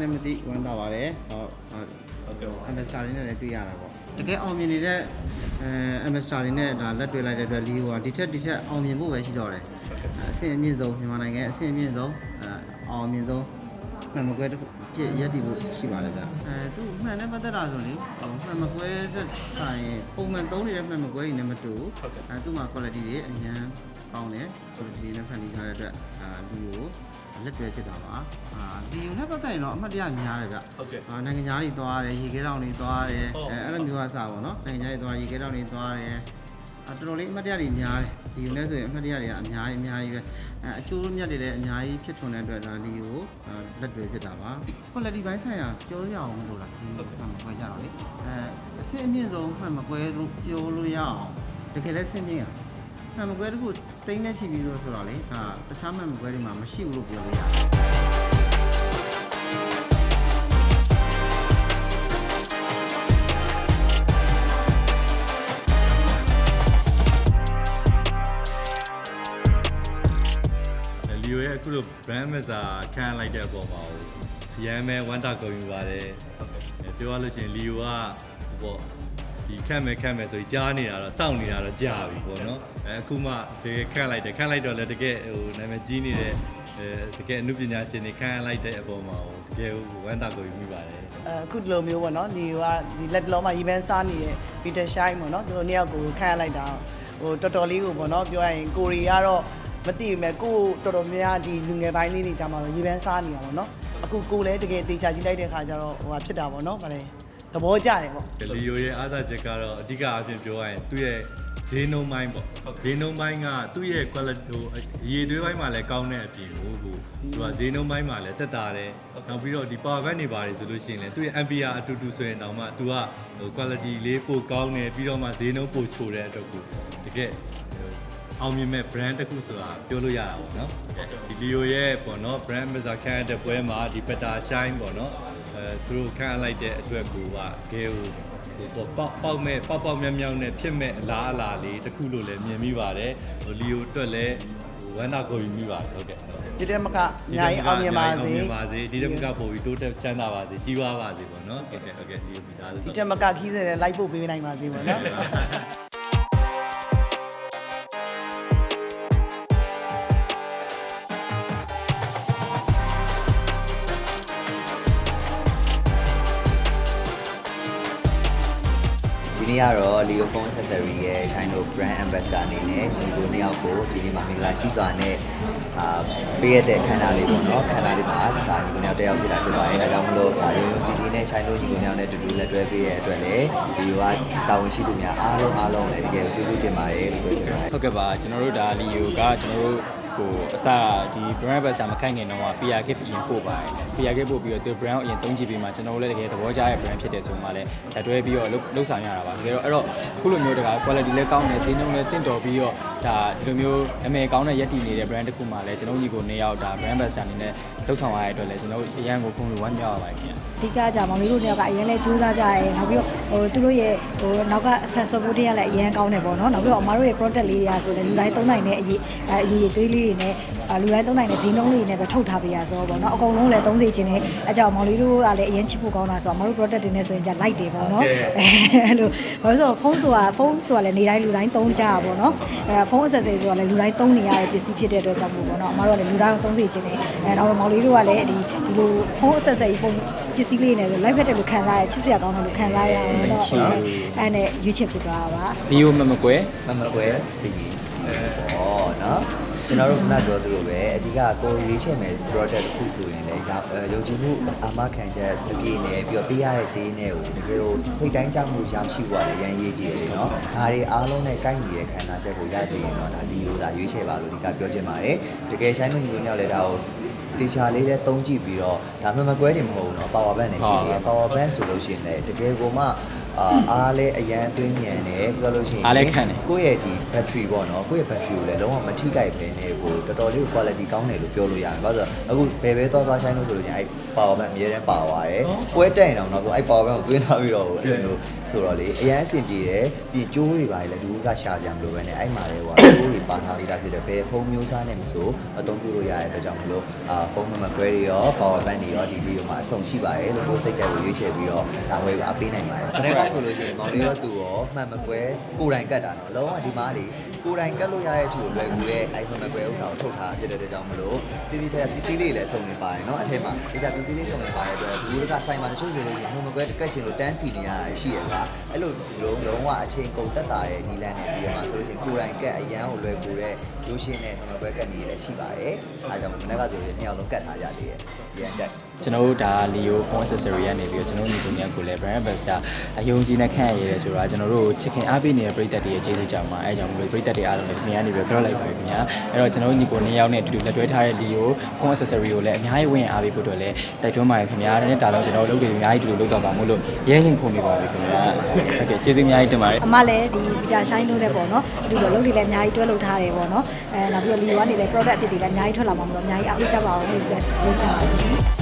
တိုင်းနဲ့မသိဝမ်းသာပါတယ်ဟုတ်ဟုတ်ဟုတ်ကဲ့ပါ ambassador တွေနဲ့လည်းတွေ့ရတာပေါ့တကယ်အောင်မြင်နေတဲ့အဲ ambassador တွေနဲ့ဒါလက်တွေ့လိုက်တဲ့အတွက်လီဟိုကဒီထက်ဒီထက်အောင်မြင်ဖို့ပဲရှိတော့တယ်အဆင့်အမြင့်ဆုံးမြန်မာနိုင်ငံအဆင့်အမြင့်ဆုံးအဲအောင်မြင်ဆုံး မှန်မကွဲတစ်ခုပြည့်ရက်တည်ဖို့ရှိပါတယ်ဗျအဲသူမှန်နဲ့ပတ်သက်တာဆိုလေဟိုမှန်မကွဲတဲ့ဆိုင်ပုံမှန်သုံးနေတဲ့မှန်မကွဲတွေနဲ့မတူဘူးအဲသူ့မှာ quality တွေအများကောင်းတယ် quality တွေနဲ့ဖန်တီးထားတဲ့အတွက်အာဒီကိုလက်တွေ့ဖြစ်တာပါအာဒီုံနဲ့ပတ်သက်ရင်တော့အမှတ်တရများတယ်ဗျဟုတ်ကဲ့အာနိုင်ငံသားတွေသွားတယ်ရေခဲတောင်တွေသွားတယ်ဟုတ်အဲအဲ့လိုမျိုးအစားပေါ့နော်နိုင်ငံသားတွေသွားရေခဲတောင်တွေသွားတယ်အ တော်တော်လေးအမှတ်တရတွေများတယ်ဒီလိုလဲဆိုရင်အမှတ်တရတွေကအများကြီးအများကြီးပဲအဲအကျိုးမြတ်တွေလည်းအများကြီးဖြစ်ထွန်းတဲ့အတွက်ဒါဒီကိုအာလက်တွေဖြစ်တာပါ quality ဘိုင်းဆိုင်ရာပြောရအောင်မလို့လားဒီမှန်မကွဲကြတော့လေအဲအဆင့်အမြင့်ဆုံးမှန်မကွဲလို့ပြောလို့ရအောင်တကယ်လဲဆင့်မြင့်ရမှန်မကွဲတခုတိန်းနေရှိပြီးလို့ဆိုတော့လေအာတခြားမှန်မကွဲတွေမှာမရှိဘူးလို့ပြောလို့ရတယ် အခုလို brand ambassador ခံရလိုက်တဲ့အပေါ်မှာရမ်းမဲဝမ်းတာကုန်ယူပါတယ်အဲပြောရလို့ရှိရင်လီယိုကဟိုပေါ့ဒီခန့်မယ်ခန့်မယ်ဆိုပြီးကြားနေတာတော့စောင့်နေတာတော့ကြာပြီပေါ့နော်အဲအခုမှတကယ်ခန့်လိုက်တယ်ခန့်လိုက်တော့လည်းတကယ်ဟိုနာမည်ကြီးနေတဲ့အဲတကယ်အမှုပညာရှင်တွေခန့်လိုက်တဲ့အပေါ်မှာဟိုတကယ်ဝမ်းတာကုန်ယူမိပါတယ်အခုဒီလိုမျိုးပေါ့နော်ဒီကဒီလက်တလုံးမှာရီဘန်စားနေတဲ့ Peter Shine ပေါ့နော်သူတို့နှစ်ယောက်ကိုခန့်ရလိုက်တာဟိုတော်တော်လေးကိုပေါ့နော်ပြောရရင်ကိုရီကတော့ မသိဘူးမဲ့ကိုတော်တော်များများဒီလူငယ်ပိုင်းလေးတွေကြာမှာတော့ရီဘန်စားနေတာပေါ့နော်အခုကိုလည်းတကယ်တေချာကြည့်လိုက်တဲ့ခါကျတော့ဟိုဟာဖြစ်တာပေါ့နော်ဗါလဲသဘောကျတယ်ပေါ့လီယိုရဲ့အားသာချက်ကတော့အဓိကအဖြစ်ပြောရရင်သူ့ရဲ့ဈေးနှုန်းပိုင်းပေါ့ဈေးနှုန်းပိုင်းကသူ့ရဲ့ quality ဟိုအရေးသွေးပိုင်းမှာလည်းကောင်းတဲ့အပြင်ကိုကိုသူကဈေးနှုန်းပိုင်းမှာလည်းတက်တာတယ်နောက်ပြီးတော့ဒီ power bank တွေပါတယ်ဆိုလို့ရှိရင်လည်းသူ့ရဲ့ ampere အတူတူဆိုရင်တောင်မှသူကဟို quality လေးပိုကောင်းတယ်ပြီးတော့မှဈေးနှုန်းပိုချိုတဲ့အတွက်ကိုတကယ်ဟို အောင်မြင်မဲ့ brand တစ်ခုဆိုတာပြောလို့ရတာပေါ့နော်ဒီ Leo ရဲ့ပေါ့နော် brand ambassador ခံရတဲ့ပွဲမှာဒီ Better Shine ပေါ့နော်အဲသူတို့ခံရလိုက်တဲ့အတွက်ကိုကဂဲကိုဟိုပေါ့ပေါက်မဲ့ပေါက်ပေါက်မြောက်မြောက်နဲ့ဖြစ်မဲ့အလားအလာလေးတစ်ခုလို့လည်းမြင်မိပါတယ်ဟိုလီယိုအတွက်လည်းဟိုဝမ်းသာကိုယူမိပါတယ်ဟုတ်ကဲ့ဟုတ်ကဲ့ဒီတက်မကအများကြီးအောင်မြင်ပါစေအောင်မြင်ပါစေဒီတက်မကပို့ပြီးတိုးတက်ချမ်းသာပါစေကြီးပွားပါစေပေါ့နော်ဟုတ်ကဲ့ဟုတ်ကဲ့ဒီမိသားစုဒီတက်မကခီးစင်နဲ့လိုက်ပို့ပေးနိုင်ပါစေပေါ့နော် နေ့ကတော့ Leo Phone Accessory ရဲ့ Shine Brand Ambassador အနေနဲ့ဒီကိုနှစ်ယောက်ကိုဒီနေ့မှာမင်္ဂလာရှိစွာနဲ့အာပေးရတဲ့ခန္ဓာလေးပေါ့နော်ခန္ဓာလေးမှာဒါဒီကိုနှစ်ယောက်တစ်ယောက်ဖြစ်လာဖြစ်ပါတယ်ဒါကြောင့်မလို့ဒါရုံရုံကြီးကြီးနဲ့ Shine ဒီကိုနှစ်ယောက်နဲ့တူတူလက်တွဲပေးရတဲ့အတွက်လည်းဒီကတာဝန်ရှိသူများအားလုံးအားလုံးလည်းတကယ်ကျေးဇူးတင်ပါတယ်လို့ပြောချင်ပါတယ်ဟုတ်ကဲ့ပါကျွန်တော်တို့ဒါလီယိုကကျွန်တော်တို့ကိုအစဒီ brand ဘက်ဆာမခန့်ခင်တော့ PR kit အရင်ပို့ပါတယ် PR kit ပို့ပြီးတော့သူ brand ကိုအရင်သုံးကြည့်ပြီးမှကျွန်တော်တို့လည်းတကယ်သဘောကျတဲ့ brand ဖြစ်တယ်ဆိုမှလည်းလက်တွဲပြီးတော့လှုပ်လှုပ်ဆောင်ရတာပါတကယ်တော့အဲ့တော့ခုလိုမျိုးတကာ quality လည်းကောင်းတယ်ဈေးနှုန်းလည်းတင့်တော်ပြီးတော့ဒါဒီလိုမျိုးအမေကောင်းတဲ့ရက်တည်နေတဲ့ brand တစ်ခုမှလည်းကျွန်တော်ညီကိုနေရောက်ဒါ brand ဘက်ဆာအနေနဲ့လှုပ်ဆောင်ရတဲ့အတွက်လည်းကျွန်တော်အရန်ကိုခုံလို့ဝမ်းမြောက်ရပါတယ်ခင်ဗျအဓိကကြမောင်လေးတို့နှစ်ယောက်ကအရင်လဲကြိုးစားကြရဲနောက်ပြီးတော့ဟိုသူတို့ရဲ့ဟိုနောက်က fan support တွေကလည်းအရင်ကောင်းတယ်ပေါ့နော်နောက်ပြီးတော့အမတို့ရဲ့ product လေးတွေကဆိုလည်းလူတိုင်းသုံးနိုင်တဲ့အရေးအအရေးသွေးလေးတွေနဲ့အာလူတိုင်းသုံးနိုင်တဲ့ဈေးနှုန်းလေးတွေနဲ့ပဲထုတ်ထားပေးရဆိုတော့ပေါ့နော်အကုန်လုံးလည်းသုံးစေခြင်းနဲ့အကြောင်းမောင်လေးတို့ကလည်းအရင်ချစ်ဖို့ကောင်းတာဆိုတော့အမတို့ product တွေနဲ့ဆိုရင်じゃလိုက်တယ်ပေါ့နော်အဲ့လိုဘာလို့ဆိုတော့ဖုန်းဆိုတာဖုန်းဆိုတာလည်းနေတိုင်းလူတိုင်းသုံးကြတာပေါ့နော်အဲဖုန်း accessory ဆိုတာလည်းလူတိုင်းသုံးနေရတဲ့ပစ္စည်းဖြစ်တဲ့အတွက်ကြောင့်မို့ပေါ့နော်အမတို့ကလည်းလူတိုင်းသုံးစေခြင်းနဲ့အဲတော့မောင်လေးတို့ကလည်းဒီဒီလိုဖုန်း accessory ဖုန်းပစ္စည်းလေးနဲ့ဆို live ဖက်တယ်လို့ခံစားရချစ်စရာကောင်းတယ်လို့ခံစားရအောင်တော့အဲ့နဲ့ရွေးချယ်ဖြစ်သွားတာပါလီယိုမမကွယ်မမကွယ်သိကြီးဟောနော် ကျွန်တော်တို့ကပြောသလိုပဲအဓိကကိုရွေးချယ်မယ် product တစ်ခုဆိုရင်လည်းဒါယုံကြည်မှုအာမခံချက်တပြေနဲ့ပြီးတော့ပေးရတဲ့ဈေးနဲ့ကိုတကယ်လို့စိတ်တိုင်းကြမှုရရှိဖို့လည်းရန်ရေးကြည့်တယ်နော်ဒါတွေအားလုံးနဲ့ကိုက်ညီတဲ့ခန္ဓာချက်ကိုရကြည့်ရင်တော့ဒါဒီလိုသာရွေးချယ်ပါလို့ဒီကပြောချင်ပါတယ်တကယ်ဆိုင်လို့ညီကိုညောက်လည်းဒါကိုတေချာလေးနဲ့တုံးကြည့်ပြီးတော့ဒါမှမကွဲတယ်မဟုတ်ဘူးเนาะ power bank နဲ့ရှိတယ် power bank ဆိုလို့ရှိရင်လည်းတကယ်ကိုမှဟ အာအားလည်းအရန်အသွင်းညံတယ်ပြောလို့ရှိရင်အားလည်းခံတယ် ကိုယ့်ရဲ့ဒီ battery ပေါ့နော်ကိုယ့်ရဲ့ battery ကိုလည်းလုံးဝမထိကြိုက်ပဲနဲ့ကိုတော်တော်လေး quality ကောင်းတယ်လို့ပြောလို့ရတယ်ဘာလို့လဲဆိုတော့အခုဘယ်ပဲသွားသွားဆိုင်လို့ဆိုလို့ရှိရင်အဲ့ power bank အများနဲ့ပါသွားတယ်ပွဲတက်ရင်တော့တော့ဆိုအဲ့ power bank ကိုသွင်းထားပြီးတော့အဲ့လိုမျိုးဆိုတော့လေအရန်အဆင်ပြေတယ်ပြီးကျိုးတွေပါလေလူကရှာကြမလို့ပဲနဲ့အဲ့မှာလေဟိုကျိုးတွေပါထားလေးတာဖြစ်တယ်ဘယ်ဖုန်းမျိုးစားနဲ့မဆိုအသုံးပြုလို့ရတဲ့အတွက်ကြောင့်မလို့အာဖုန်းနံပါတ်တွေရော power bank တွေရောဒီဗီဒီယိုမှာအဆုံရှိပါတယ်လို့ကိုယ်စိတ်ကြိုက်ကိုရွေးချယ်ပြီးတော့ဒါဝယ်အပေးနိုင်ပါတယ်စနေကဆိုလို့ရှိရင်မောင်လေးရောသူရောမှန်မကွဲကိုယ်တိုင်ကတ်တာနော်လုံးဝဒီမားတွေကိုယ်တိုင်ကတ်လို့ရတဲ့အထူလွယ်ကူတဲ့ iPhone မကွဲဥစ္စာကိုထုတ်ထားဖြစ်တဲ့အတွက်ကြောင့်မလို့တည်တည်ချာချာပစ္စည်းလေးလည်းအဆုံနေပါတယ်နော်အထက်မှာဒီကပစ္စည်းလေးဆုံနေပါတယ်အတွက်ဒီကဆိုင်မှာတချို့ဆိုလို့ရှိရင်ဟိုမကွဲကတ်ချင်လို့တန်းစီနေရတာရှိရပါအဲ့လိုလုံးလုံးဝအချိန်ကုန်သက်တာတဲ့နီလန်နဲ့ပြီးရမှာဆိုလို့ရှိရင်ကိုယ်တိုင်ကတ်အရန်ကိုလွယ်ကူတဲ့ရိုးရှင်းတဲ့ဟိုမကွဲကတ်နေရလည်းရှိပါတယ်အားကြောင့်မနေ့ကဆိုရင်နှစ်ယောက်လုံးကတ်ထားကြသေးတယ်ရန်ကြိုက် ကျွန်တော်တို့ဒါ Leo phone accessory ကနေပြီးတော့ကျွန်တော်တို့ညီကိုများကိုလည်း brand ambassador အယုံကြည်နဲ့ခန့်ရရဲဆိုတာကျွန်တော်တို့ချစ်ခင်အားပေးနေတဲ့ပရိသတ်တွေရဲ့ကျေးဇူးကြောင့်ပါအဲကြောင့်မလို့ပရိသတ်တွေအားလုံးလည်းဒီနေ့ကနေပြီးပြောလိုက်ပါပြီခင်ဗျာအဲ့တော့ကျွန်တော်တို့ညီကိုနှစ်ယောက်နဲ့အတူတူလက်တွဲထားတဲ့ Leo phone accessory ကိုလည်းအများကြီးဝင်အားပေးဖို့အတွက်လည်းတိုက်တွန်းပါတယ်ခင်ဗျာဒါနဲ့ဒါတော့ကျွန်တော်တို့လုပ်တွေအများကြီးအတူတူလုပ်တော့ပါမို့လို့ရဲရင်ခုန်နေပါပြီခင်ဗျာဟုတ်ကဲ့ကျေးဇူးအများကြီးတင်ပါတယ်အမလည်းဒီဗီတာရှိုင်းလို့လည်းပေါ့နော်အတူတူလုပ်တွေလည်းအများကြီးတွဲလုပ်ထားတယ်ပေါ့နော်အဲနောက်ပြီးတော့လီဝါနေလည်း product အသစ်တွေလည်းအများကြီးထွက်လာမှာမလို့အများကြီးအားပေးကြပါအောင်လို့ပြောချင်ပါတယ်ရှင်